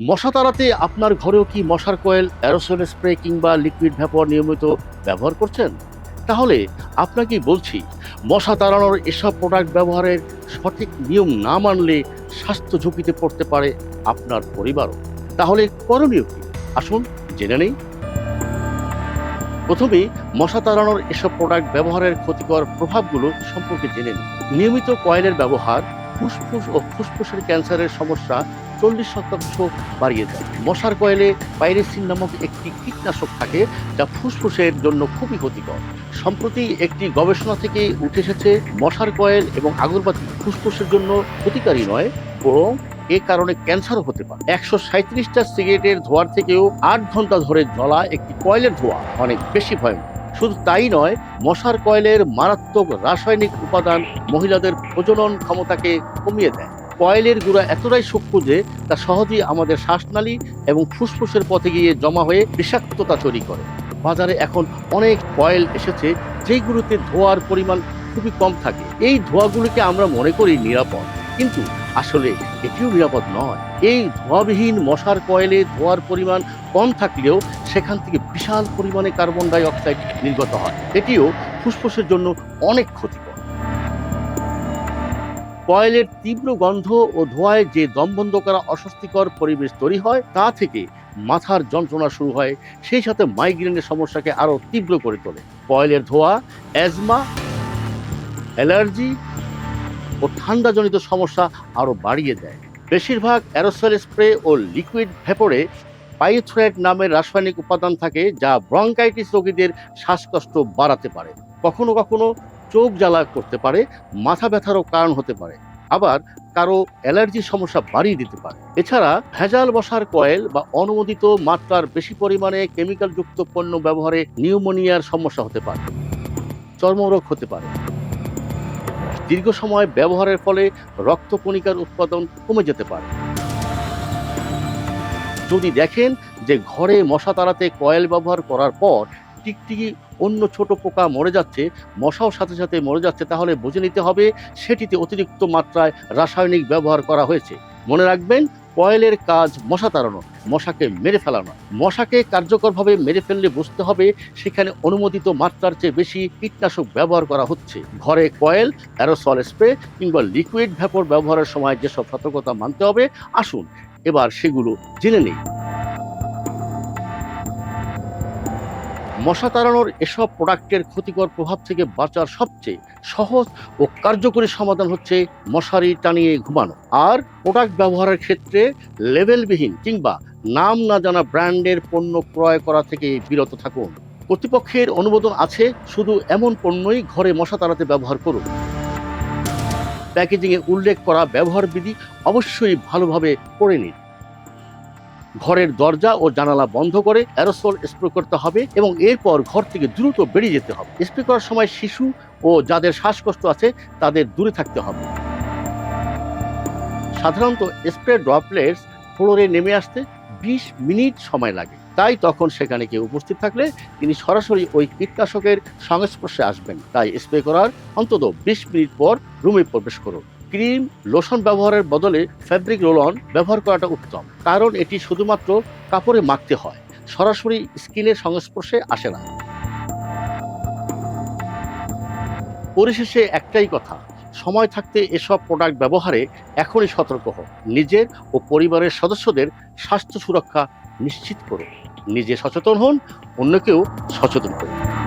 মশা তাড়াতে আপনার ঘরেও কি মশার কয়েল অ্যারোসল স্প্রে কিংবা লিকুইড ভ্যাপর নিয়মিত ব্যবহার করছেন? তাহলে আপনাকেই বলছি, মশা তাড়ানোর এসব প্রোডাক্ট ব্যবহারের সঠিক নিয়ম না মানলে স্বাস্থ্য ঝুঁকিতে পড়তে পারে আপনার পরিবারও। তাহলে করণীয় কি? আসুন জেনে নেই। প্রথমে মশা তাড়ানোর এসব প্রোডাক্ট ব্যবহারের ক্ষতিকর প্রভাবগুলো সম্পর্কে জেনে নিন। নিয়মিত কয়েলের ব্যবহার, ফুসফুস ও ফুসফুসের ক্যান্সারের সমস্যা চল্লিশ শতাংশ বাড়িয়ে দেয়। মশার কয়েলে পাইরেসিন নামক একটি কীটনাশক থাকে যা ফুসফুসের জন্য খুবই ক্ষতিকর। সম্প্রতি একটি গবেষণা থেকে উঠে এসেছে, মশার কয়েল এবং আগরবাতি ফুসফুসের জন্য ক্ষতিকারী নয়, বরং এ কারণে ক্যান্সারও হতে পারে। একশো সাঁত্রিশটা সিগারেটের ধোয়ার থেকেও আট ঘণ্টা ধরে জ্বলা একটি কয়েলের ধোঁয়া অনেক বেশি ভয়ঙ্কর শুধু তাই নয়, মশার কয়েলের মারাত্মক রাসায়নিক উপাদান মহিলাদের প্রজনন ক্ষমতাকে কমিয়ে দেয়। কয়েলের গুঁড়া এতটাই সূক্ষ্ম যে তা সহজেই আমাদের শ্বাসনালী এবং ফুসফুসের পথে গিয়ে জমা হয়ে বিষাক্ততা তৈরি করে। বাজারে এখন অনেক কয়েল এসেছে যেগুলোতে ধোঁয়ার পরিমাণ খুবই কম থাকে। এই ধোঁয়াগুলিকে আমরা মনে করি নিরাপদ। কিন্তু আসলে এটিও নিরাপদ নয়। এই ধোঁয়াবিহীন মশার কয়েলে ধোঁয়ার পরিমাণ কম থাকলেও সেখান থেকে বিশাল পরিমাণে কার্বন ডাই অক্সাইড নির্গত হয়। এটিও ফুসফুসের জন্য অনেক ক্ষতিকর। কয়েলের তীব্র গন্ধ ও ধোঁয়ায় যে দমবন্ধ করা অস্বস্তিকর পরিবেশ তৈরি হয়, তা থেকে মাথার যন্ত্রণা শুরু হয়, সেই সাথে মাইগ্রেনের সমস্যাকে আরও তীব্র করে তোলে। কয়েলের ধোঁয়া অ্যাজমা অ্যালার্জি ও ঠান্ডাজনিত সমস্যা আরও বাড়িয়ে দেয়। বেশিরভাগ অ্যারোসল স্প্রে ও লিকুইড ভেপরে পাইথ্রেট নামের রাসায়নিক উপাদান থাকে, যা ব্রঙ্কাইটিস রোগীদের শ্বাসকষ্ট বাড়াতে পারে। কখনো কখনো চোখ জ্বালা করতে পারে, মাথা ব্যথারও কারণ হতে পারে। আবার কারও অ্যালার্জির সমস্যা বাড়িয়ে দিতে পারে। এছাড়া ভেজাল বসার কয়েল বা অনুমোদিত মাত্রার বেশি পরিমাণে কেমিক্যালযুক্ত পণ্য ব্যবহারে নিউমোনিয়ার সমস্যা হতে পারে, চর্মরোগ হতে পারে। দীর্ঘ সময় ব্যবহারের ফলে রক্তকণিকার উৎপাদন কমে যেতে পারে। যদি দেখেন যে ঘরে মশা তাড়াতে কয়েল ব্যবহার করার পর টিকটিকি অন্য ছোট পোকা মরে যাচ্ছে, মশাও সাথে সাথে মরে যাচ্ছে, তাহলে বুঝে নিতে হবে সেটিতে অতিরিক্ত মাত্রায় রাসায়নিক ব্যবহার করা হয়েছে। মনে রাখবেন, কয়েলের কাজ মশা তাড়ানো, মশাকে মেরে ফেলানো। মশাকে কার্যকরভাবে মেরে ফেললে বুঝতে হবে সেখানে অনুমোদিত মাত্রার চেয়ে বেশি কীটনাশক ব্যবহার করা হচ্ছে। ঘরে কয়েল, অ্যারোসল স্প্রে কিংবা লিকুইড ভ্যাপর ব্যবহারের সময় যেসব সতর্কতা মানতে হবে, আসুন, এবার সেগুলো জেনে নেই। মশা তাড়ানোর এসব প্রোডাক্টের ক্ষতিকর প্রভাব থেকে বাঁচার সবচেয়ে সহজ ও কার্যকরী সমাধান হচ্ছে মশারি টানিয়ে ঘুমানো। আর প্রোডাক্ট ব্যবহারের ক্ষেত্রে লেভেলবিহীন কিংবা নাম না জানা ব্র্যান্ডের পণ্য ক্রয় করা থেকে বিরত থাকুন। কর্তৃপক্ষের অনুমোদন আছে, শুধু এমন পণ্যই ঘরে মশা তাড়াতে ব্যবহার করুন। প্যাকেজিংয়ে উল্লেখ করা ব্যবহার বিধি অবশ্যই ভালোভাবে পড়ে নিন। ঘরের দরজা ও জানালা বন্ধ করে অ্যারোসল স্প্রে করতে হবে এবং এরপর ঘর থেকে দ্রুত বেরিয়ে যেতে হবে। স্প্রে করার সময় শিশু ও যাদের শ্বাসকষ্ট আছে তাদের দূরে থাকতে হবে। সাধারণত স্প্রে ড্রপলেটস ফ্লোরে নেমে আসতে বিশ মিনিট সময় লাগে। তাই তখন সেখানে কেউ উপস্থিত থাকলে তিনি সরাসরি ওই কীটনাশকের সংস্পর্শে আসবেন। তাই স্প্রে করার অন্তত বিশ মিনিট পর রুমে প্রবেশ করুন। ক্রিম লোশন ব্যবহারের বদলে ফ্যাব্রিক রোল অন ব্যবহার করাটা উত্তম। কারণ এটি শুধুমাত্র কাপড়ে মাখতে হয়, সরাসরি স্কিনের সংস্পর্শে আসে না। পরিশেষে একটাই কথা, সময় থাকতে এসব প্রোডাক্ট ব্যবহারে এখনই সতর্ক হোক। নিজের ও পরিবারের সদস্যদের স্বাস্থ্য সুরক্ষা নিশ্চিত করুন। নিজে সচেতন হন, অন্যকেও সচেতন করুন।